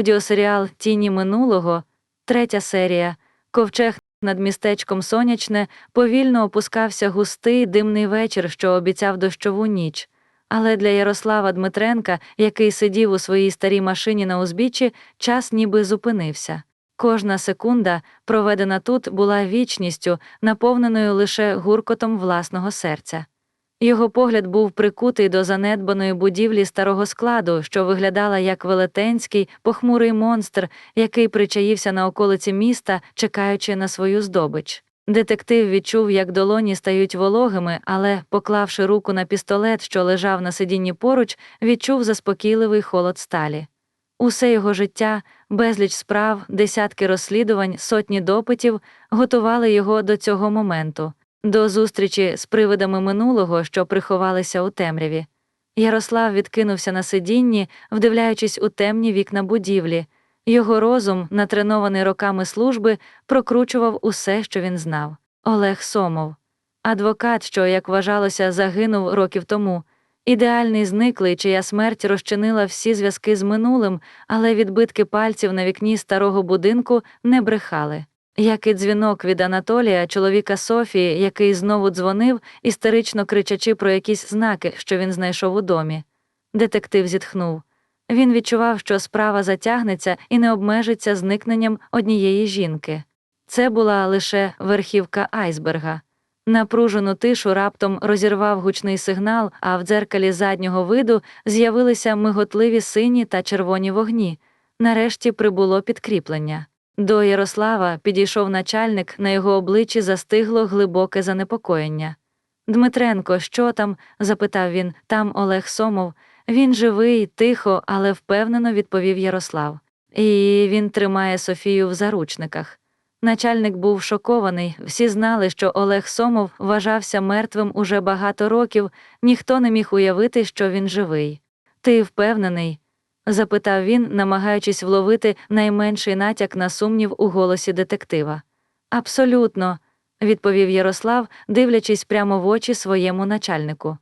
Аудіосеріал Тіні минулого, третя серія. Ковчег над містечком Сонячне повільно опускався густий димний вечір, що обіцяв дощову ніч. Але для Ярослава Дмитренка, який сидів у своїй старій машині на узбіччі, час ніби зупинився. Кожна секунда, проведена тут, була вічністю, наповненою лише гуркотом власного серця. Його погляд був прикутий до занедбаної будівлі старого складу, що виглядала як велетенський, похмурий монстр, який причаївся на околиці міста, чекаючи на свою здобич. Детектив відчув, як долоні стають вологими, але, поклавши руку на пістолет, що лежав на сидінні поруч, відчув заспокійливий холод сталі. Усе його життя, безліч справ, десятки розслідувань, сотні допитів готували його до цього моменту, до зустрічі з привидами минулого, що приховалися у темряві. Ярослав відкинувся на сидінні, вдивляючись у темні вікна будівлі. Його розум, натренований роками служби, прокручував усе, що він знав. Олег Сомов, адвокат, що, як вважалося, загинув років тому. Ідеальний зниклий, чия смерть розчинила всі зв'язки з минулим, але відбитки пальців на вікні старого будинку не брехали. Як і дзвінок від Анатолія, чоловіка Софії, який знову дзвонив, істерично кричачи про якісь знаки, що він знайшов у домі. Детектив зітхнув. Він відчував, що справа затягнеться і не обмежиться зникненням однієї жінки. Це була лише верхівка айсберга. Напружену тишу раптом розірвав гучний сигнал, а в дзеркалі заднього виду з'явилися миготливі сині та червоні вогні. Нарешті прибуло підкріплення. До Ярослава підійшов начальник, на його обличчі застигло глибоке занепокоєння. Дмитренко, що там? запитав він, там Олег Сомов. Він живий, тихо, але впевнено відповів Ярослав. І він тримає Софію в заручниках. Начальник був шокований, всі знали, що Олег Сомов вважався мертвим уже багато років, ніхто не міг уявити, що він живий. Ти впевнений? Запитав він, намагаючись вловити найменший натяк на сумнів у голосі детектива. Абсолютно, відповів Ярослав, дивлячись прямо в очі своєму начальнику.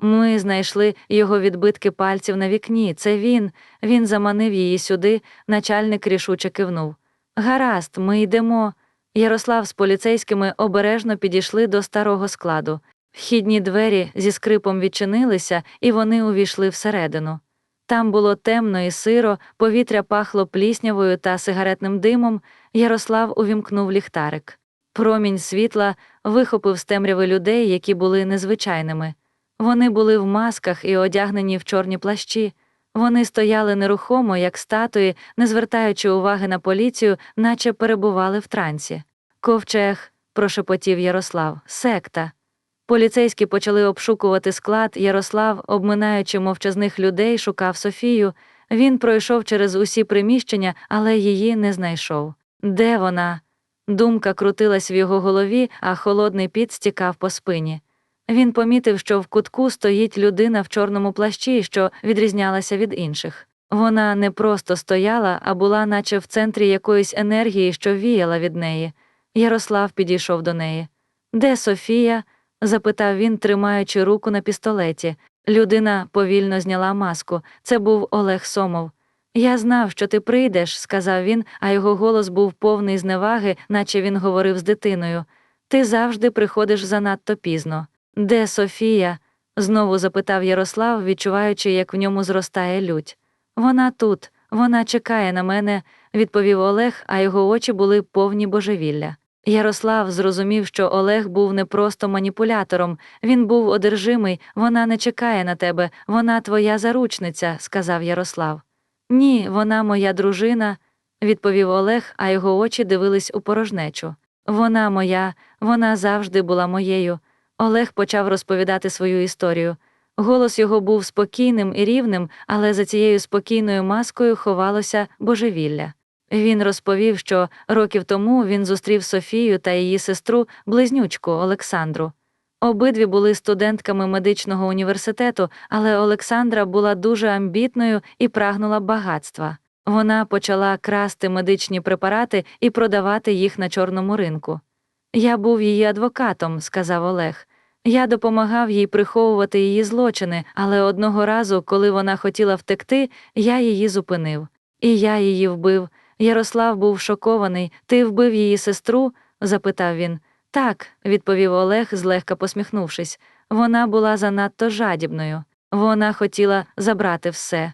Ми знайшли його відбитки пальців на вікні. Це він. Він заманив її сюди, начальник рішуче кивнув. Гаразд, ми йдемо. Ярослав з поліцейськими обережно підійшли до старого складу. Вхідні двері зі скрипом відчинилися, і вони увійшли всередину. Там було темно і сиро, повітря пахло пліснявою та сигаретним димом. Ярослав увімкнув ліхтарик. Промінь світла вихопив з темряви людей, які були незвичайними. Вони були в масках і одягнені в чорні плащі. Вони стояли нерухомо, як статуї, не звертаючи уваги на поліцію, наче перебували в трансі. Ковчег, прошепотів Ярослав, секта. Поліцейські почали обшукувати склад. Ярослав, обминаючи мовчазних людей, шукав Софію. Він пройшов через усі приміщення, але її не знайшов. Де вона? Думка крутилась в його голові, а холодний піт стікав по спині. Він помітив, що в кутку стоїть людина в чорному плащі, що відрізнялася від інших. Вона не просто стояла, а була, наче в центрі якоїсь енергії, що віяла від неї. Ярослав підійшов до неї. Де Софія? Запитав він, тримаючи руку на пістолеті. Людина повільно зняла маску. Це був Олег Сомов. Я знав, що ти прийдеш, сказав він, а його голос був повний зневаги, наче він говорив з дитиною. Ти завжди приходиш занадто пізно. Де Софія? знову запитав Ярослав, відчуваючи, як в ньому зростає лють. Вона тут, вона чекає на мене, відповів Олег, а його очі були повні божевілля. Ярослав зрозумів, що Олег був не просто маніпулятором, він був одержимий, вона не чекає на тебе, вона твоя заручниця, сказав Ярослав. Ні, вона моя дружина, відповів Олег, а його очі дивились у порожнечу. Вона моя, вона завжди була моєю. Олег почав розповідати свою історію. Голос його був спокійним і рівним, але за цією спокійною маскою ховалося божевілля. Він розповів, що років тому він зустрів Софію та її сестру, близнючку Олександру. Обидві були студентками медичного університету, але Олександра була дуже амбітною і прагнула багатства. Вона почала красти медичні препарати і продавати їх на чорному ринку. Я був її адвокатом, сказав Олег. Я допомагав їй приховувати її злочини, але одного разу, коли вона хотіла втекти, я її зупинив. І я її вбив. Ярослав був шокований. Ти вбив її сестру? запитав він. Так, відповів Олег, злегка посміхнувшись. Вона була занадто жадібною. Вона хотіла забрати все.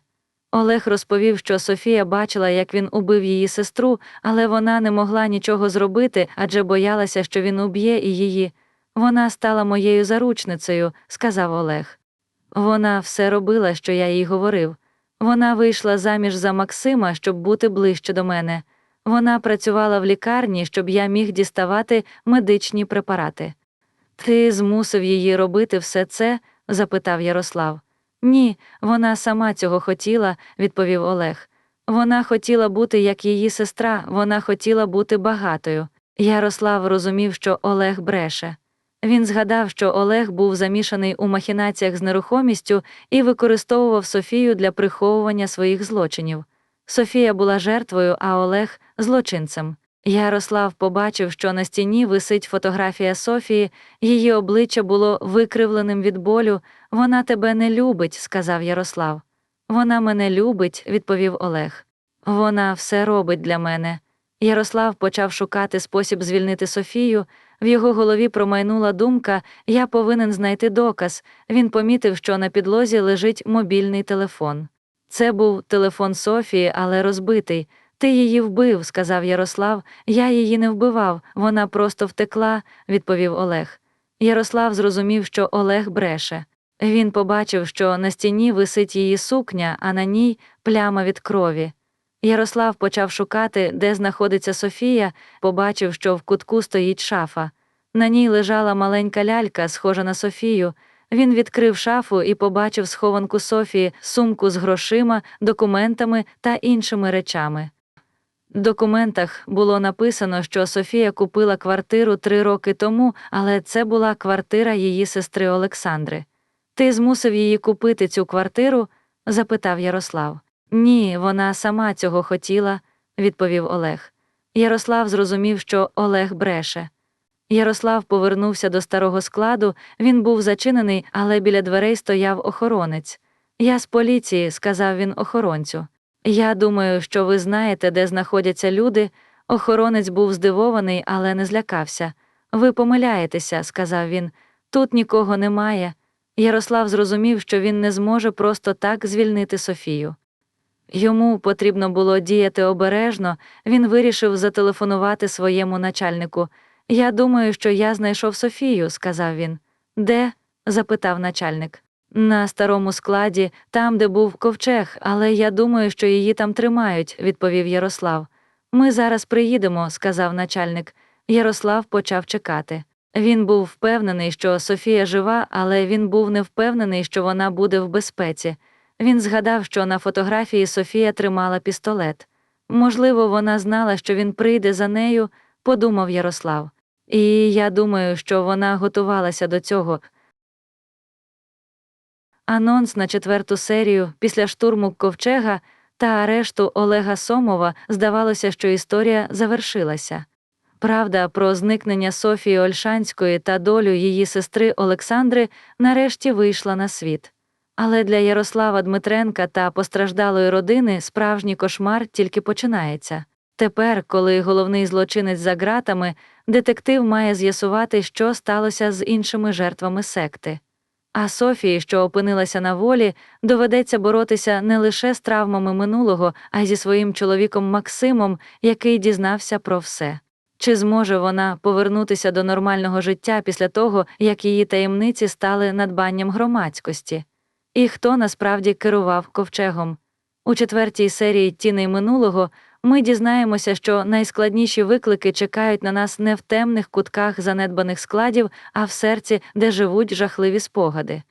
Олег розповів, що Софія бачила, як він убив її сестру, але вона не могла нічого зробити, адже боялася, що він уб'є і її. Вона стала моєю заручницею, сказав Олег. Вона все робила, що я їй говорив. Вона вийшла заміж за Максима, щоб бути ближче до мене. Вона працювала в лікарні, щоб я міг діставати медичні препарати. Ти змусив її робити все це? запитав Ярослав. Ні, вона сама цього хотіла, відповів Олег. Вона хотіла бути як її сестра, вона хотіла бути багатою. Ярослав розумів, що Олег бреше. Він згадав, що Олег був замішаний у махінаціях з нерухомістю і використовував Софію для приховування своїх злочинів. Софія була жертвою, а Олег злочинцем. Ярослав побачив, що на стіні висить фотографія Софії, її обличчя було викривленим від болю. Вона тебе не любить, сказав Ярослав. Вона мене любить, відповів Олег. Вона все робить для мене. Ярослав почав шукати спосіб звільнити Софію. В його голові промайнула думка я повинен знайти доказ. Він помітив, що на підлозі лежить мобільний телефон. Це був телефон Софії, але розбитий. Ти її вбив, сказав Ярослав. Я її не вбивав, вона просто втекла, відповів Олег. Ярослав зрозумів, що Олег бреше. Він побачив, що на стіні висить її сукня, а на ній пляма від крові. Ярослав почав шукати, де знаходиться Софія, побачив, що в кутку стоїть шафа. На ній лежала маленька лялька, схожа на Софію. Він відкрив шафу і побачив схованку Софії, сумку з грошима, документами та іншими речами. В документах було написано, що Софія купила квартиру три роки тому, але це була квартира її сестри Олександри. Ти змусив її купити цю квартиру? запитав Ярослав. Ні, вона сама цього хотіла, відповів Олег. Ярослав зрозумів, що Олег бреше. Ярослав повернувся до старого складу, він був зачинений, але біля дверей стояв охоронець. Я з поліції, сказав він охоронцю. Я думаю, що ви знаєте, де знаходяться люди. Охоронець був здивований, але не злякався. Ви помиляєтеся, сказав він. Тут нікого немає. Ярослав зрозумів, що він не зможе просто так звільнити Софію. Йому потрібно було діяти обережно, він вирішив зателефонувати своєму начальнику. Я думаю, що я знайшов Софію, сказав він. Де? запитав начальник. На старому складі, там, де був ковчег, але я думаю, що її там тримають, відповів Ярослав. Ми зараз приїдемо, сказав начальник. Ярослав почав чекати. Він був впевнений, що Софія жива, але він був не впевнений, що вона буде в безпеці. Він згадав, що на фотографії Софія тримала пістолет. Можливо, вона знала, що він прийде за нею, подумав Ярослав. І я думаю, що вона готувалася до цього. Анонс на четверту серію після штурму ковчега та арешту Олега Сомова здавалося, що історія завершилася. Правда про зникнення Софії Ольшанської та долю її сестри Олександри нарешті вийшла на світ. Але для Ярослава Дмитренка та постраждалої родини справжній кошмар тільки починається. Тепер, коли головний злочинець за ґратами, детектив має з'ясувати, що сталося з іншими жертвами секти. А Софії, що опинилася на волі, доведеться боротися не лише з травмами минулого, а й зі своїм чоловіком Максимом, який дізнався про все. Чи зможе вона повернутися до нормального життя після того, як її таємниці стали надбанням громадськості? І хто насправді керував ковчегом? У четвертій серії Тіней минулого ми дізнаємося, що найскладніші виклики чекають на нас не в темних кутках занедбаних складів, а в серці, де живуть жахливі спогади.